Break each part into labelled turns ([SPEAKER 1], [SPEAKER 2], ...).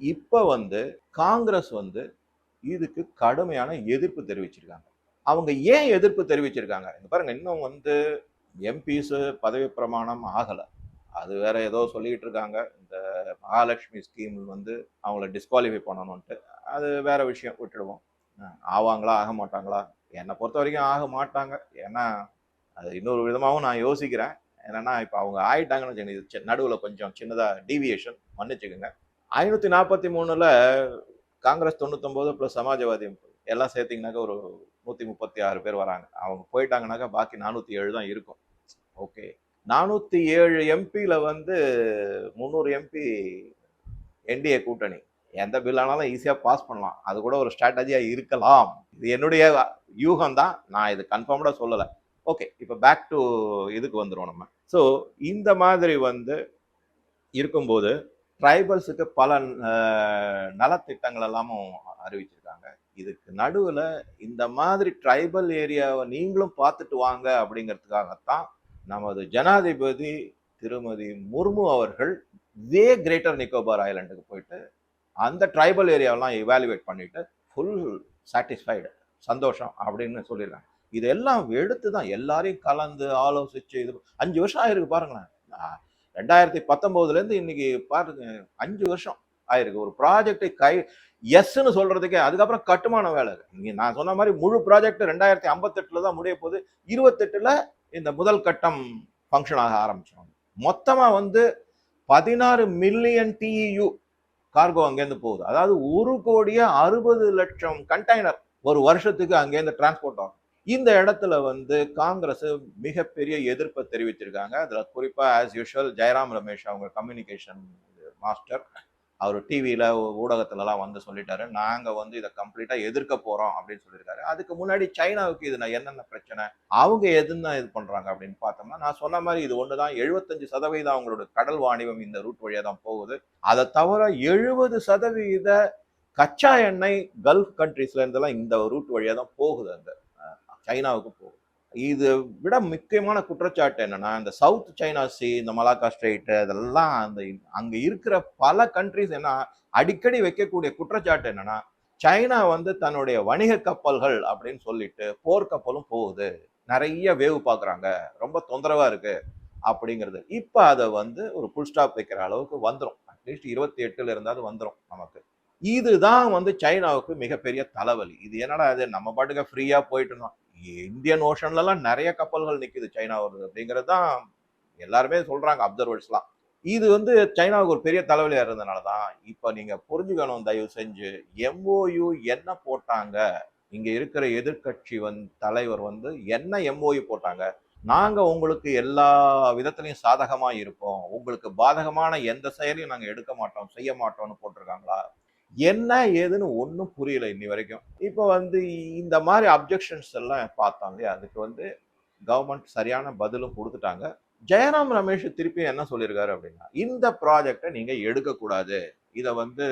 [SPEAKER 1] இப்போ வந்து காங்கிரஸ் வந்து இதுக்கு கடுமையான எதிர்ப்பு தெரிவிச்சிருக்காங்க. அவங்க ஏன் எதிர்ப்பு தெரிவிச்சிருக்காங்க? இங்க பாருங்க இன்னும் வந்து எம்பிஸு பதவி பிரமாணம் ஆகலை. அது வேற ஏதோ சொல்லிக்கிட்டு இருக்காங்க. இந்த மகாலட்சுமி ஸ்கீம் வந்து அவங்கள டிஸ்குவாலிஃபை பண்ணணும்ன்ட்டு அது வேற விஷயம் விட்டுடுவோம். ஆவாங்களா ஆக மாட்டாங்களா? என்னை பொறுத்த வரைக்கும் ஆக மாட்டாங்க. ஏன்னா அது இன்னொரு விதமாகவும் நான் யோசிக்கிறேன். என்னன்னா இப்போ அவங்க ஆயிட்டாங்கன்னு நடுவில் கொஞ்சம் சின்னதாக டீவியேஷன் மன்னிச்சுக்கோங்க. ஐநூத்தி நாற்பத்தி மூணுல காங்கிரஸ் தொண்ணூத்தொன்பது ப்ளஸ் சமாஜ்வாதி எல்லாம் சேர்த்திங்கனாக்கா ஒரு நூத்தி முப்பத்தி ஆறு பேர் வராங்க. அவங்க போயிட்டாங்கனாக்கா பாக்கி நானூத்தி ஏழு தான் இருக்கும். ஓகே. நானூத்தி ஏழு எம்பியில வந்து முந்நூறு எம்பி என்டிஏ கூட்டணி. எந்த பில் ஆனாலும் பாஸ் பண்ணலாம். அது கூட ஒரு ஸ்ட்ராட்டஜியாக இருக்கலாம். இது என்னுடைய யூகம் தான். நான் இது கன்ஃபார்ம்டாக சொல்லலை. ஓகே. இப்போ பேக் டு இதுக்கு வந்துடும் நம்ம. ஸோ இந்த மாதிரி வந்து இருக்கும்போது ட்ரைபல்ஸுக்கு பல நலத்திட்டங்கள் எல்லாமும் அறிவிச்சிருக்காங்க. இதுக்கு நடுவில் இந்த மாதிரி ட்ரைபல் ஏரியாவை நீங்களும் பார்த்துட்டு வாங்க அப்படிங்கிறதுக்காகத்தான் நமது ஜனாதிபதி திருமதி முர்மு அவர்கள் வே கிரேட்டர் நிக்கோபார் ஐலண்டுக்கு போயிட்டு அந்த ட்ரைபல் ஏரியாவெல்லாம் இவாலுவேட் பண்ணிட்டு ஃபுல் சாட்டிஸ்ஃபைடு சந்தோஷம் அப்படின்னு சொல்லிடுறாங்க. இதெல்லாம் எடுத்து தான் எல்லாரையும் கலந்து ஆலோசித்து இது அஞ்சு வருஷம் ஆயிருக்கு பாருங்களேன். ரெண்டாயிரத்தி பத்தொம்போதுலேருந்து இன்னைக்கு பாருங்க அஞ்சு வருஷம் ஆயிருக்கு. ஒரு ப்ராஜெக்டை கை எஸ்ன்னு சொல்றதுக்கே அதுக்கப்புறம் கட்டுமான வேலை நீங்க நான் சொன்ன மாதிரி முழு ப்ராஜெக்ட் ரெண்டாயிரத்தி ஐம்பத்தெட்டுல தான் முடிய போகுது. இருபத்தெட்டுல இந்த முதல் கட்டம் ஃபங்க்ஷன் ஆக ஆரம்பிச்சிடும் மொத்தமாக வந்து பதினாறு மில்லியன் டிஇயு கார்கோ அங்கேருந்து போகுது. அதாவது ஒரு கோடியே அறுபது லட்சம் கண்டெய்னர் ஒரு வருஷத்துக்கு அங்கேருந்து டிரான்ஸ்போர்ட் ஆகும். இந்த இடத்துல வந்து காங்கிரஸ் மிகப்பெரிய எதிர்ப்பை தெரிவிச்சிருக்காங்க. அதில் குறிப்பாக ஆஸ் யூஷுவல் ஜெயராம் ரமேஷ் அவங்க கம்யூனிகேஷன் மாஸ்டர் அவர் டிவியில் ஊடகத்துலலாம் வந்து சொல்லிட்டாரு. நாங்கள் வந்து இதை கம்ப்ளீட்டாக எதிர்க்க போகிறோம் அப்படின்னு சொல்லியிருக்காரு. அதுக்கு முன்னாடி சைனாவுக்கு இதுல என்னென்ன பிரச்சனை அவங்க எதுன்னு இது பண்ணுறாங்க அப்படின்னு பார்த்தோம்னா நான் சொன்ன மாதிரி இது ஒன்று தான் எழுபத்தஞ்சு சதவீதம் அவங்களோட கடல் வாணிபம் இந்த ரூட் வழியாக தான் போகுது. அதை தவிர எழுபது சதவீத கச்சா எண்ணெய் கல்ஃப் கண்ட்ரீஸ்ல இருந்தெல்லாம் இந்த ரூட் வழியாக தான் போகுது அந்த சைனாவுக்கு போகும் இது விட முக்கியமான குற்றச்சாட்டு என்னன்னா இந்த சவுத் சைனா சி இந்த மலாக்கா ஸ்ட்ரெயிட் அதெல்லாம் அந்த அங்க இருக்கிற பல கண்ட்ரிஸ் என்ன அடிக்கடி வைக்கக்கூடிய குற்றச்சாட்டு என்னன்னா சைனா வந்து தன்னுடைய வணிக கப்பல்கள் அப்படின்னு சொல்லிட்டு போர்க்கப்பலும் போகுது. நிறைய வேவு பார்க்குறாங்க. ரொம்ப தொந்தரவா இருக்கு அப்படிங்கிறது. இப்போ அதை வந்து ஒரு புல் ஸ்டாப் வைக்கிற அளவுக்கு வந்துடும் அட்லீஸ்ட் இருபத்தி எட்டுல இருந்தாவது வந்துடும் நமக்கு. இதுதான் வந்து சைனாவுக்கு மிகப்பெரிய தலைவலி. இது என்னடா இது? நம்ம பாட்டுக்கு ஃப்ரீயா போயிட்டு இருந்தோம் இந்தியன் ஓஷன்லலாம் நிறைய கப்பல்கள் நிற்குது சைனா வருது அப்படிங்கிறது தான் எல்லாருமே சொல்றாங்க அப்சர்வர்ஸ்லாம். இது வந்து சைனாவுக்கு ஒரு பெரிய தலைவலியா இருந்ததுனால தான் இப்போ நீங்க புரிஞ்சுக்கணும் தயவு செஞ்சு. எம்ஓயு என்ன போட்டாங்க? இங்க இருக்கிற எதிர்க்கட்சி வந் தலைவர் வந்து என்ன எம்ஓயு போட்டாங்க? நாங்க உங்களுக்கு எல்லா விதத்திலையும் சாதகமா இருப்போம். உங்களுக்கு பாதகமான எந்த செயலையும் நாங்க எடுக்க மாட்டோம் செய்ய மாட்டோம்னு போட்டிருக்காங்களா? என்ன ஏதுன்னு ஒன்றும் புரியல இன்னி வரைக்கும். இப்போ வந்து இந்த மாதிரி அப்ஜெக்ஷன்ஸ் எல்லாம் பார்த்தோம் இல்லையா? அதுக்கு வந்து கவர்மெண்ட் சரியான பதிலும் கொடுத்துட்டாங்க. ஜெயராம் ரமேஷ் திருப்பி என்ன சொல்லியிருக்காரு அப்படின்னா இந்த ப்ராஜெக்டை நீங்கள் எடுக்கக்கூடாது. இதை வந்து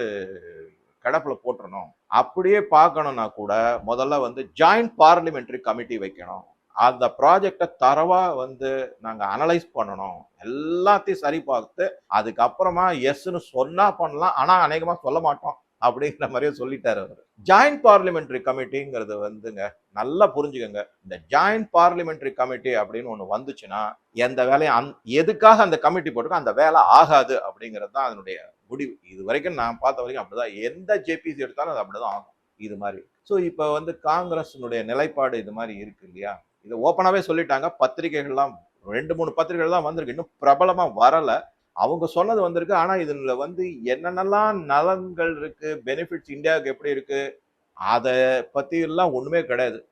[SPEAKER 1] கடப்பில் போட்டுறணும். அப்படியே பார்க்கணும்னா கூட முதல்ல வந்து ஜாயிண்ட் பார்லிமெண்ட்ரி கமிட்டி வைக்கணும். அந்த ப்ராஜெக்டை தரவா வந்து நாங்கள் அனலைஸ் பண்ணணும். எல்லாத்தையும் சரி பார்த்து அதுக்கப்புறமா எஸ்ன்னு சொன்னால் பண்ணலாம். ஆனால் அநேகமாக சொல்ல மாட்டோம். அப்படிங்கிற மாதிரியே சொல்லிட்டாரு அவர். ஜாயிண்ட் பார்லிமெண்ட்ரி கமிட்டிங்கிறது வந்துங்க நல்லா புரிஞ்சுக்கோங்க. இந்த ஜாயிண்ட் பார்லிமெண்ட்ரி கமிட்டி அப்படின்னு ஒன்று வந்துச்சுன்னா எந்த வேலையும் அந் எதுக்காக அந்த கமிட்டி போட்டுக்கோ அந்த வேலை ஆகாது அப்படிங்கிறது தான் அதனுடைய முடிவு. இது வரைக்கும் நான் பார்த்த வரைக்கும் அப்படிதான். எந்த ஜேபிசி எடுத்தாலும் அது அப்படிதான் ஆகும். இது மாதிரி. ஸோ இப்போ வந்து காங்கிரஸினுடைய நிலைப்பாடு இது மாதிரி இருக்கு இல்லையா? இதை ஓப்பனாகவே சொல்லிட்டாங்க. பத்திரிகைகள்லாம் ரெண்டு மூணு பத்திரிகைகள் தான் வந்திருக்கு. இன்னும் பிரபலமாக வரலை. அவங்க சொன்னது வந்திருக்கு. ஆனால் இதில் வந்து என்னென்னலாம் நலன்கள் இருக்குது பெனிஃபிட்ஸ் இந்தியாவுக்கு எப்படி இருக்குது அதை பற்றியெல்லாம் எல்லாம் ஒண்ணுமே கிடையாது.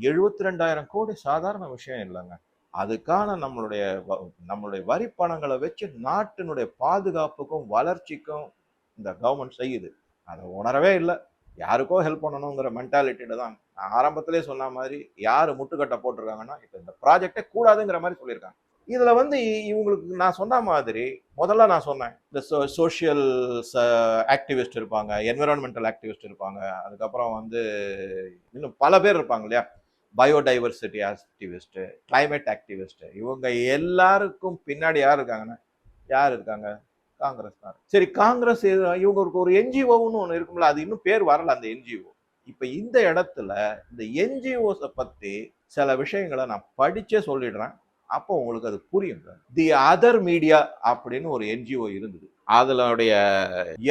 [SPEAKER 1] எழுபத்தி ரெண்டாயிரம் கோடி சாதாரண விஷயம் இல்லைங்க. அதுக்கான நம்மளுடைய வ- நம்மளுடைய வரி பணங்களை வச்சு நாட்டினுடைய பாதுகாப்புக்கும் வளர்ச்சிக்கும் இந்த கவர்மெண்ட் செய்யுது. அதை உணரவே இல்லை. யாருக்கோ ஹெல்ப் பண்ணணுங்கிற மென்டாலிட்டியில தான். நான் ஆரம்பத்திலே சொன்ன மாதிரி யார் முட்டுக்கட்டை போட்டிருக்காங்கன்னா இப்போ இந்த ப்ராஜெக்டே கூடாதுங்கிற மாதிரி சொல்லியிருக்காங்க. இதில் வந்து இவங்களுக்கு நான் சொன்ன மாதிரி முதல்ல நான் சொன்னேன் இந்த சோ சோஷியல் ஆக்டிவிஸ்ட் இருப்பாங்க என்விரான்மெண்டல் ஆக்டிவிஸ்ட் இருப்பாங்க அதுக்கப்புறம் வந்து இன்னும் பல பேர் இருப்பாங்க இல்லையா? பயோடைவர்சிட்டி ஆக்டிவிஸ்ட்டு கிளைமேட் ஆக்டிவிஸ்ட்டு இவங்க எல்லாருக்கும் பின்னாடி யார் இருக்காங்கன்னா யார் இருக்காங்க? காங்கிரஸ் தான் சரி காங்கிரஸ் இவங்களுக்கு ஒரு என்ஜிஓன்னு ஒன்று இருக்கும்ல அது இன்னும் பேர் வரல அந்த என்ஜிஓ இப்போ இந்த இடத்துல இந்த என்ஜிஓஸை பற்றி சில விஷயங்களை நான் படித்தே சொல்லிடுறேன். அப்போ உங்களுக்கு அது புரியும். தி அதர் மீடியா அப்படின்னு ஒரு என்ஜிஓ இருந்தது. அதனுடைய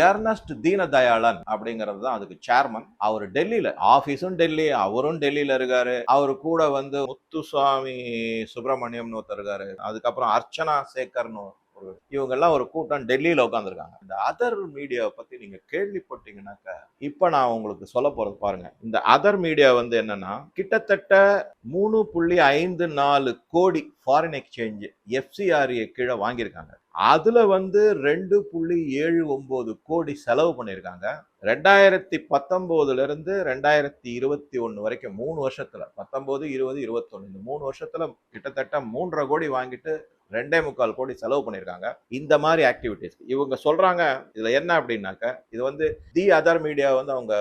[SPEAKER 1] எர்னஸ்ட் தீனதயாளன் அப்படிங்கிறது தான் அதுக்கு சேர்மன் அவர் டெல்லியில ஆபீஸும் டெல்லி அவரும் டெல்லியில இருக்காரு. அவர் கூட வந்து முத்துசுவாமி சுப்பிரமணியம்னு ஒருத்தர் இருக்காரு. அதுக்கப்புறம் அர்ச்சனா சேகர்னு இவங்கெல்லாம் ஒரு கூட்டம் டெல்லியில் உட்காந்துருக்காங்க இந்த அதர் மீடியாவை பற்றி நீங்கள் கேள்விப்பட்டீங்கன்னாக்க இப்போ நான் உங்களுக்கு சொல்ல போகிறது பாருங்கள் இந்த அதர் மீடியா வந்து என்னன்னா கிட்டத்தட்ட மூணு புள்ளி ஐந்து நாலு கோடி ஃபாரின் எக்ஸ்சேஞ்ச் எஃப்சிஆர்ஏ கீழே வாங்கியிருக்காங்க. அதில் வந்து ரெண்டு புள்ளி ஏழு ஒம்பது கோடி செலவு பண்ணியிருக்காங்க. ரெண்டாயிரத்தி பத்தொம்போதுலேருந்து ரெண்டாயிரத்தி இருபத்தி ஒன்று வரைக்கும் மூணு வருஷத்தில் பத்தொம்போது இருபது இருபத்தொன்னு இந்த மூணு வருஷத்தில் கிட்டத்தட்ட மூன்றரை கோடி வாங்கிட்டு ரெண்டே முக்கால் கோடி செலவு பண்ணியிருக்காங்க. இந்த மாதிரி ஆக்டிவிட்டீஸ் இவங்க சொல்றாங்க இதுல என்ன அப்படின்னாக்க இது வந்து தி அதர் மீடியா வந்து அவங்க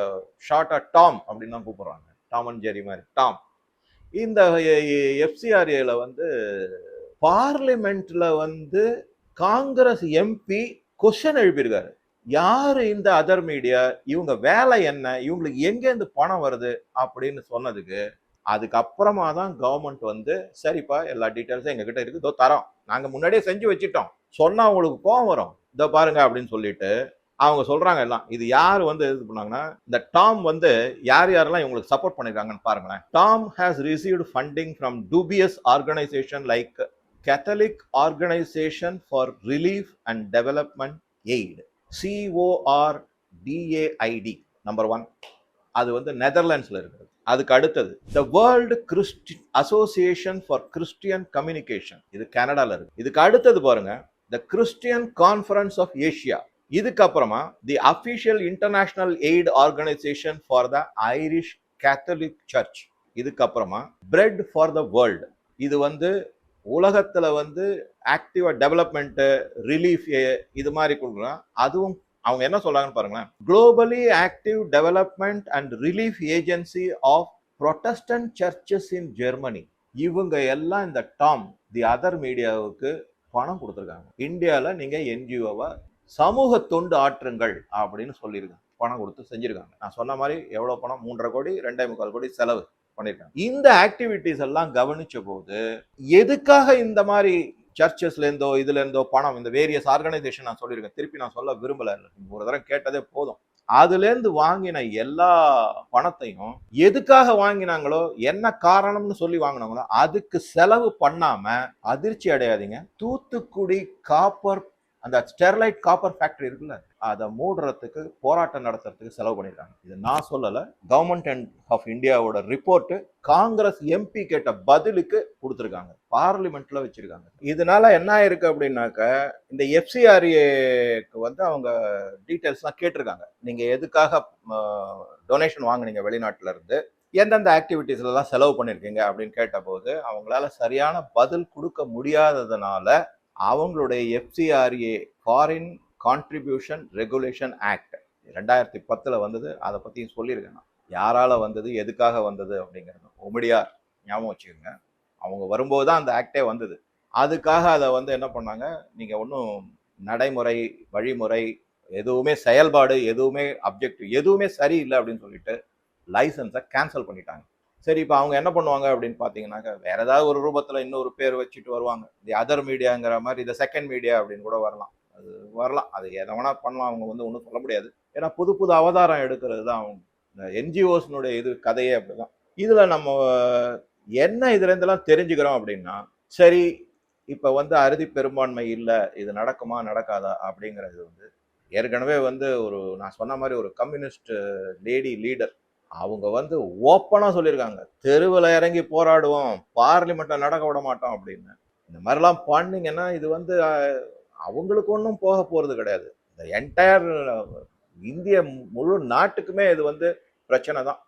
[SPEAKER 1] ஷார்ட்டா டாம் அப்படின்னு தான் கூப்பிடுறாங்க. டாம் அண்ட் ஜெரி மாதிரி. டாம். இந்த எஃப்சிஆர்ஏல வந்து பார்லிமெண்ட்ல வந்து காங்கிரஸ் எம்பி கொஸ்டின் எழுப்பியிருக்காரு. யாரு இந்த அதர் மீடியா? இவங்க வேலை என்ன? இவங்களுக்கு எங்கேருந்து பணம் வருது? அப்படின்னு சொன்னதுக்கு அதுக்கப்புறமா தான் கவர்மெண்ட் வந்து சரிப்பா எல்லா டீட்டெயில்ஸும் எங்ககிட்ட இருக்கு. இதோ தரோம். நாங்கள் முன்னாடியே செஞ்சு வச்சுட்டோம். சொன்னால் உங்களுக்கு கோவம் வரும். இதோ பாருங்க அப்படின்னு சொல்லிட்டு அவங்க சொல்றாங்க எல்லாம். இது யார் வந்து இது பண்ணாங்கன்னா இந்த டாம் வந்து யார் யாரெல்லாம் இவங்களுக்கு சப்போர்ட் பண்ணிருக்காங்கன்னு பாருங்களேன். Tom has received funding from dubious organisation like Catholic organisation for relief and development aid COR DAID number one அது வந்து நெதர்லாண்ட்ஸில் இருக்கிறது. அதுக்கு அடுத்தது the world Christi association for Christian communication இது கனடால இருக்கு. இதுக்கு அடுத்தது பாருங்க the Christian conference of Asia இதுக்கப்புறமா the official international aid organisation for the Irish Catholic church இதுக்கப்புறமா பிரெட் ஃபார் த வேர்ல்டு இது வந்து உலகத்தில் வந்து ஆக்டிவா டெவலப்மெண்ட்டு ரிலீஃப் இது மாதிரி கொடுக்குறோம். அதுவும் அவங்க என்ன சொல்றாங்கன்னு பாருங்களேன். Globally active development and relief agency of Protestant churches in Germany இவங்க எல்லாம் இந்த டாம் தி அதர் மீடியாவுக்கு பணம் கொடுத்துருக்காங்க. இந்தியாவில் நீங்கள் என்ஜிஓவை சமூக தொண்டு ஆற்றுங்கள் அப்படின்னு சொல்லியிருக்காங்க. பணம் கொடுத்து செஞ்சுருக்காங்க. நான் சொன்ன மாதிரி எவ்வளோ பணம்? மூன்றரை கோடி ரெண்டே முக்கால் கோடி செலவு பண்ணியிருக்காங்க. இந்த ஆக்டிவிட்டீஸ் எல்லாம் கவனிச்ச போது எதுக்காக இந்த மாதிரி சர்ச்சஸ்லேருந்தோ இதுலேருந்தோ பணம் இந்த வேரியஸ் ஆர்கனைசேஷன் நான் சொல்லியிருக்கேன். திருப்பி நான் சொல்ல விரும்பலை. ஒரு தடவை கேட்டதே போதும். அதுலேருந்து வாங்கின எல்லா பணத்தையும் எதுக்காக வாங்கினாங்களோ என்ன காரணம்னு சொல்லி வாங்கினாங்களோ அதுக்கு செலவு பண்ணாம அதிர்ச்சி அடையாதீங்க. தூத்துக்குடி காப்பர் அந்த ஸ்டெர்லைட் காப்பர் ஃபேக்டரி இருக்குல்ல அதை மூடுறதுக்கு போராட்டம் நடத்துறதுக்கு செலவு பண்ணிடுறாங்க இது நான் சொல்லலை. கவர்மெண்ட் அண்ட் ஆஃப் இந்தியாவோட ரிப்போர்ட்டு காங்கிரஸ் எம்பி கேட்ட பதிலுக்கு கொடுத்துருக்காங்க. பார்லிமெண்ட்ல வச்சிருக்காங்க. இதனால என்ன ஆயிருக்கு அப்படின்னாக்க இந்த எஃப்சிஆர்ஏக்கு வந்து அவங்க டீட்டெயில்ஸ்லாம் கேட்டிருக்காங்க. நீங்க எதுக்காக டொனேஷன் வாங்குனீங்க வெளிநாட்டுல இருந்து எந்தெந்த ஆக்டிவிட்டீஸ்ல செலவு பண்ணியிருக்கீங்க அப்படின்னு கேட்டபோது அவங்களால சரியான பதில் கொடுக்க முடியாததுனால அவங்களுடைய FCRA foreign contribution regulation act ரெண்டாயிரத்தி பத்தில் வந்தது அதை பற்றியும் சொல்லியிருக்கேன் நான். வந்தது எதுக்காக வந்தது அப்படிங்கிறது உமடியார் ஞாபகம் வச்சுக்கோங்க. அவங்க வரும்போது தான் அந்த ஆக்டே வந்தது. அதுக்காக அதை வந்து என்ன பண்ணாங்க? நீங்கள் ஒன்றும் நடைமுறை வழிமுறை எதுவுமே செயல்பாடு எதுவுமே அப்ஜெக்டிவ் எதுவுமே சரியில்லை அப்படின்னு சொல்லிட்டு லைசன்ஸை கேன்சல் பண்ணிட்டாங்க. சரி இப்போ அவங்க என்ன பண்ணுவாங்க அப்படின்னு பார்த்தீங்கன்னாக்க வேற ஏதாவது ஒரு ரூபத்தில் இன்னொரு பேர் வச்சுட்டு வருவாங்க. தி அதர் மீடியாங்கிற மாதிரி இந்த செகண்ட் மீடியா அப்படின்னு கூட வரலாம். அது வரலாம். அது எதை வேணா பண்ணலாம். அவங்க வந்து ஒன்றும் சொல்ல முடியாது. ஏன்னா புது புது அவதாரம் எடுக்கிறது தான் அவங்க இந்த என்ஜிஓஸ்னுடைய இது கதையே அப்படிதான். இதில் நம்ம என்ன இதுலேருந்தெல்லாம் தெரிஞ்சுக்கிறோம் அப்படின்னா சரி இப்போ வந்து அறுதி பெரும்பான்மை இல்லை இது நடக்குமா நடக்காதா அப்படிங்கிறது வந்து ஏற்கனவே வந்து ஒரு நான் சொன்ன மாதிரி ஒரு கம்யூனிஸ்ட் லேடி லீடர் அவங்க வந்து ஓப்பனாக சொல்லியிருக்காங்க. தெருவில் இறங்கி போராடுவோம் பார்லிமெண்ட்டை நடக்க விட மாட்டோம் அப்படின்னு. இந்த மாதிரிலாம் பண்ணிங்கன்னா இது வந்து அவங்களுக்கு ஒன்றும் போக போகிறது கிடையாது. இந்த என்டையர் இந்திய முழு நாட்டுக்குமே இது வந்து பிரச்சனை தான்.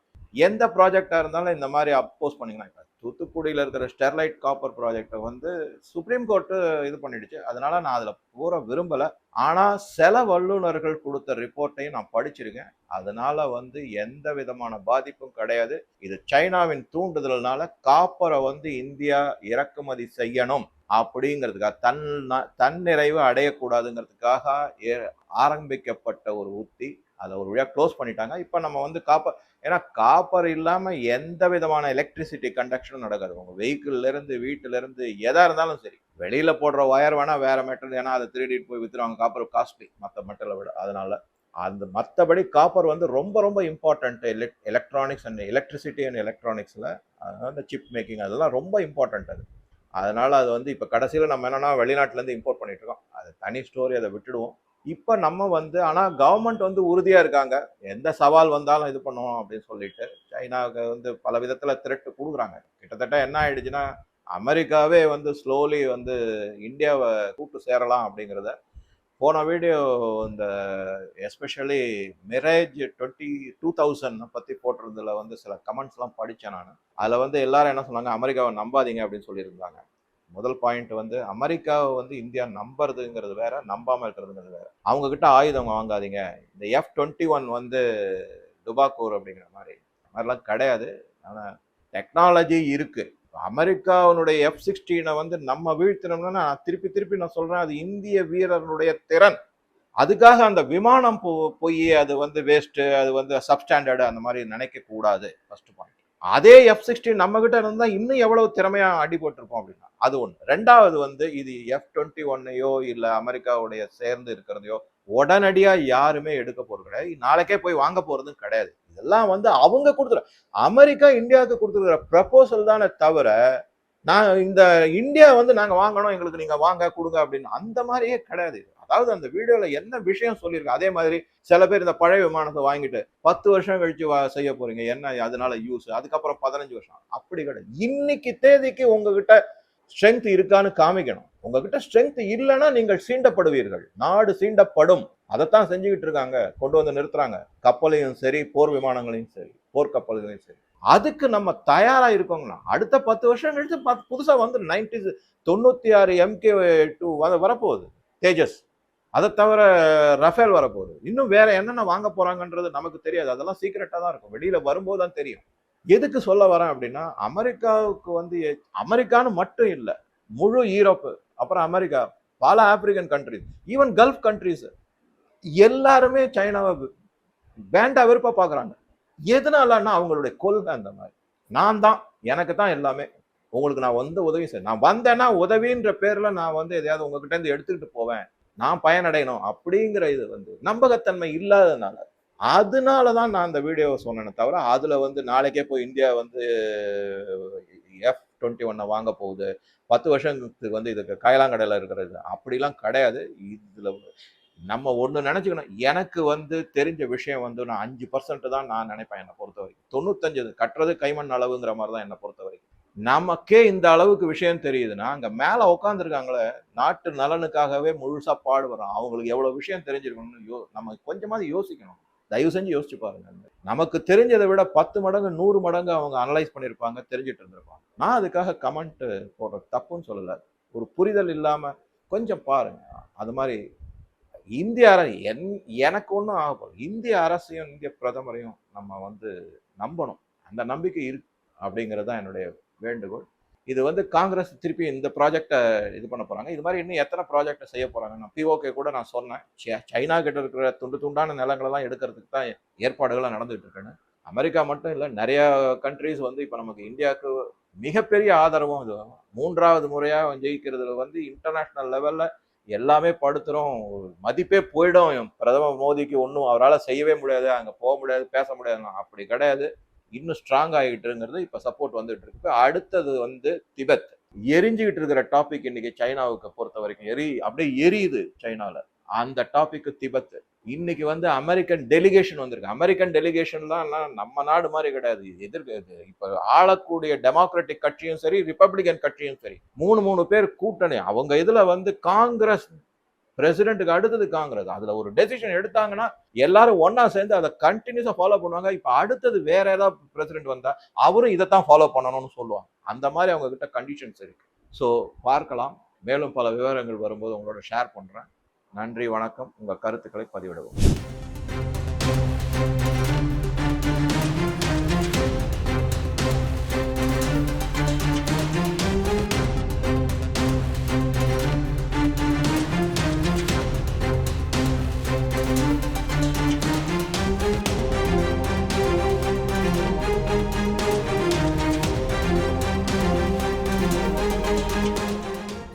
[SPEAKER 1] எந்த ப்ராஜெக்டாக இருந்தாலும் இந்த மாதிரி அப்போஸ் பண்ணிக்கலாம். இப்போ தூத்துக்குடியில் இருக்கிற ஸ்டெர்லைட் காப்பர் ப்ராஜெக்டை வந்து சுப்ரீம் கோர்ட்டு இது பண்ணிடுச்சு. அதனால நான் அதில் பூர விரும்பலை. ஆனால் சில வல்லுநர்கள் கொடுத்த ரிப்போர்ட்டையும் நான் படிச்சிருக்கேன். அதனால வந்து எந்த விதமான பாதிப்பும் கிடையாது. இது சைனாவின் தூண்டுதல்னால காப்பரை வந்து இந்தியா இறக்குமதி செய்யணும். அப்படிங்கிறதுக்காக தன் தன் நிறைவு அடையக்கூடாதுங்கிறதுக்காக ஏ- ஆரம்பிக்கப்பட்ட ஒரு உத்தி அதை ஒரு வழியாக க்ளோஸ் பண்ணிட்டாங்க. இப்போ நம்ம வந்து காப்பர் ஏன்னா காப்பர் இல்லாமல் எந்த விதமான எலக்ட்ரிசிட்டி கண்டக்ஷனும் நடக்காது. உங்கள் வெஹிக்கிள்லேருந்து இருந்து எதாக இருந்தாலும் சரி வெளியில் போடுற ஒயர் வேணால் வேறு மெட்டல் ஏன்னா அதை திருடிட்டு போய் வித்துருவாங்க. காப்பர் காஸ்ட்லி மற்ற மெட்டலை விட. அதனால் அந்த மற்றபடி காப்பர் வந்து ரொம்ப ரொம்ப important electronics and electricity and எலக்ட்ரானிக்ஸில் அந்த சிப் மேக்கிங் அதெல்லாம் ரொம்ப இம்பார்ட்டண்ட் அது. அதனால் அது வந்து இப்போ கடைசியில் நம்ம என்னென்னா வெளிநாட்டிலேருந்து இம்போர்ட் பண்ணிட்டு இருக்கோம் அது தனி ஸ்டோரி அதை விட்டுடுவோம். இப்போ நம்ம வந்து ஆனால் கவர்மெண்ட் வந்து உறுதியாக இருக்காங்க. எந்த சவால் வந்தாலும் இது பண்ணுவோம் அப்படின்னு சொல்லிட்டு சைனாவுக்கு வந்து பல விதத்தில் திரட்டு கொடுக்குறாங்க. கிட்டத்தட்ட என்ன ஆயிடுச்சுன்னா அமெரிக்காவே வந்து ஸ்லோலி வந்து இந்தியாவை கூட்டு சேரலாம் அப்படிங்கிறத போன வீடியோ இந்த especially Mirage twenty two thousand பற்றி போட்டிருந்ததுல வந்து சில கமெண்ட்ஸ்லாம் படித்தேன் நான். அதில் வந்து எல்லாரும் என்ன சொன்னாங்க? அமெரிக்காவை நம்பாதீங்க அப்படின்னு சொல்லியிருந்தாங்க. முதல் பாயிண்ட் வந்து அமெரிக்காவை வந்து இந்தியா நம்புறதுங்கிறது வேற நம்பாமல் இருக்கிறதுங்கிறது வேற. அவங்க கிட்ட ஆயுதம் வாங்காதீங்க. இந்த எஃப் டுவெண்ட்டி ஒன் வந்து டுபாக்கூர் அப்படிங்கிற மாதிரி. மாதிரிலாம் கிடையாது. ஆனால் டெக்னாலஜி இருக்குது அமெரிக்காவினுடைய எஃப் சிக்ஸ்டீனை வந்து நம்ம வீழ்த்தினோம்னா நான் திருப்பி திருப்பி நான் சொல்றேன் அது இந்திய வீரர்களுடைய திறன். அதுக்காக அந்த விமானம் போ போய் அது வந்து வேஸ்ட்டு அது வந்து சப்ஸ்டாண்டர்டு அந்த மாதிரி நினைக்க கூடாது ஃபர்ஸ்ட் பாயிண்ட் அதே எஃப் சிக்ஸ்டீன் நம்ம கிட்ட இன்னும் எவ்வளவு திறமையாக அடி போட்டிருப்போம் அப்படின்னா அது ஒன்று ரெண்டாவது வந்து இது எஃப் டுவெண்ட்டி ஒன்னையோ இல்லை அமெரிக்காவுடைய சேர்ந்து இருக்கிறதையோ உடனடியாக யாருமே எடுக்க போறது கிடையாது. நாளைக்கே போய் வாங்க போறதும் கிடையாது. இதெல்லாம் வந்து அவங்க கொடுத்துரு அமெரிக்கா இந்தியாவுக்கு கொடுத்துருக்கிற ப்ரப்போசல் தானே தவிர நான் இந்த இந்தியா வந்து நாங்கள் வாங்கணும் எங்களுக்கு நீங்கள் வாங்க கொடுங்க அப்படின்னு அந்த மாதிரியே கிடையாது. அதாவது அந்த வீடியோவில் என்ன விஷயம் சொல்லியிருக்கு அதே மாதிரி சில பேர் இந்த பழைய விமானத்தை வாங்கிட்டு பத்து வருஷம் கழிச்சு வா- செய்ய போறீங்க என்ன அதனால யூஸ் அதுக்கப்புறம் பதினஞ்சு வருஷம் அப்படி கிடையாது. இன்னைக்கு தேதிக்கு உங்ககிட்ட ஸ்ட்ரென்த் இருக்கான்னு காமிக்கணும். உங்ககிட்ட ஸ்ட்ரென்த் இல்லைன்னா நீங்கள் சீண்டப்படுவீர்கள். நாடு சீண்டப்படும். அதைத்தான் செஞ்சுக்கிட்டு இருக்காங்க. கொண்டு வந்து நிறுத்துறாங்க. கப்பலையும் சரி போர் விமானங்களையும் சரி போர்க்கப்பல்களையும் சரி. அதுக்கு நம்ம தயாராக இருக்கோங்களா அடுத்த பத்து வருஷம் கழித்து பத்து- புதுசாக வந்து நைன்டி தொண்ணூற்றி ஆறு எம்கே டூ வரப்போகுது. தேஜஸ். அதை தவிர ரஃபேல் வரப்போகுது. இன்னும் வேற என்னென்ன வாங்க போகிறாங்கன்றது நமக்கு தெரியாது. அதெல்லாம் சீக்கிரட்டாக தான் இருக்கும். வெளியில் வரும்போது தான் தெரியும். எதுக்கு சொல்ல வரேன் அப்படின்னா அமெரிக்காவுக்கு வந்து அமெரிக்கான்னு மட்டும் இல்லை முழு ஈரோப்பு அப்புறம் அமெரிக்கா பல African countries even gulf countries எல்லாருமே சைனாவை வேண்டா வெறுப்பா பார்க்குறாங்க எதனாலன்னா அவங்களுடைய கொள்கை அந்த மாதிரி. நான் தான் எனக்கு தான் எல்லாமே. உங்களுக்கு நான் வந்து உதவி செய்ய நான் வந்தேன்னா உதவின்ற பேரில் நான் வந்து எதையாவது உங்ககிட்ட இருந்து எடுத்துக்கிட்டு போவேன். நான் பயனடையணும் அப்படிங்கிற இது வந்து நம்பகத்தன்மை இல்லாததுனால. அதனால தான் நான் அந்த வீடியோவை சொன்னேனே தவிர அதில் வந்து நாளைக்கே போய் இந்தியா வந்து டுவெண்ட்டி ஒன்னை வாங்க போகுது. பத்து வருஷத்துக்கு வந்து இதுக்கு கயலாங்கடையில் இருக்கிறது. அப்படிலாம் கிடையாது. இதில் நம்ம ஒன்று நினச்சிக்கணும். எனக்கு வந்து தெரிஞ்ச விஷயம் வந்து நான் அஞ்சு பர்சன்ட் தான் நான் நினைப்பேன் என்னை பொறுத்த வரைக்கும். தொண்ணூத்தஞ்சு கட்டுறது கைமண் அளவுங்கிற மாதிரி தான் என்னை பொறுத்த வரைக்கும். நமக்கே இந்த அளவுக்கு விஷயம் தெரியுதுன்னா அங்கே மேலே உட்காந்துருக்காங்களே நாட்டு நலனுக்காகவே முழுசாக பாடுபடுறோம் அவங்களுக்கு எவ்வளோ விஷயம் தெரிஞ்சிருக்கணும்னு யோ நம்ம கொஞ்சமாவது யோசிக்கணும். தயவு செஞ்சு யோசிச்சு பாருங்க. நமக்கு தெரிஞ்சதை விட பத்து மடங்கு நூறு மடங்கு அவங்க அனலைஸ் பண்ணியிருப்பாங்க தெரிஞ்சுட்டு இருந்திருப்பாங்க. நான் அதுக்காக கமெண்ட் போடுற தப்புன்னு சொல்லலை. ஒரு புரிதல் இல்லாமல் கொஞ்சம் பாருங்க. அது மாதிரி இந்திய அரசு என் எனக்கு ஒன்றும் ஆக இந்திய அரசையும் இந்திய பிரதமரையும் நம்ம வந்து நம்பணும். அந்த நம்பிக்கை இருக்கு அப்படிங்கிறது தான் என்னுடைய வேண்டுகோள். இது வந்து காங்கிரஸ் திருப்பி இந்த ப்ராஜெக்டை இது பண்ண போறாங்க. இது மாதிரி இன்னும் எத்தனை ப்ராஜெக்டை செய்ய போறாங்க? நான் பிஓகே கூட நான் சொன்னேன். சைனா கிட்ட இருக்கிற துண்டு துண்டான நிலங்களெல்லாம் எடுக்கிறதுக்கு தான் ஏற்பாடுகள்லாம் நடந்துட்டு இருக்குன்னு. அமெரிக்கா மட்டும் இல்லை நிறைய கண்ட்ரிஸ் வந்து இப்போ நமக்கு இந்தியாவுக்கு மிகப்பெரிய ஆதரவும் இது. மூன்றாவது முறையாக ஜெயிக்கிறதுல வந்து இன்டர்நேஷ்னல் லெவலில் எல்லாமே படுத்துறோம். மதிப்பே போயிடும். பிரதமர் மோடிக்கு ஒன்றும் அவரால் செய்யவே முடியாது அங்கே போக முடியாது பேச முடியாது அப்படி கிடையாது. இன்னும் ஸ்ட்ராங் ஆகிட்டுங்கிறது இப்போ சப்போர்ட் வந்துட்டு இருக்கு அடுத்தது வந்து திபெத். எரிஞ்சுக்கிட்டு இருக்கிற டாபிக் இன்னைக்கு சைனாவுக்கு பொறுத்த வரைக்கும் எரி அப்படியே எரியுது சைனால. அந்த டாபிக் திபெத். இன்னைக்கு வந்து அமெரிக்கன் டெலிகேஷன் வந்திருக்கு. அமெரிக்கன் டெலிகேஷன்லாம் நம்ம நாடு மாதிரி கிடையாது. எதிர்க்கு இப்போ ஆளக்கூடிய டெமோக்ராட்டிக் கட்சியும் சரி ரிப்பப்ளிகன் கட்சியும் சரி மூணு மூணு பேர் கூட்டணி. அவங்க இதில் வந்து காங்கிரஸ் பிரசிடென்ட்டுக்கு அடுத்தது காங்கிரஸ். அதுல ஒரு டெசிஷன் எடுத்தாங்கன்னா எல்லாரும் ஒன்றா சேர்ந்து அதை கண்டினியூஸா ஃபாலோ பண்ணுவாங்க. இப்ப அடுத்தது வேற ஏதாவது பிரசிடென்ட் வந்தா அவரும் இதைத்தான் ஃபாலோ பண்ணணும்னு சொல்லுவாங்க. அந்த மாதிரி அவங்க கிட்ட கண்டிஷன்ஸ் இருக்கு. ஸோ பார்க்கலாம். மேலும் பல விவரங்கள் வரும்போது உங்களோட ஷேர் பண்றேன். நன்றி வணக்கம். உங்கள் கருத்துக்களை பதிவிடவும்.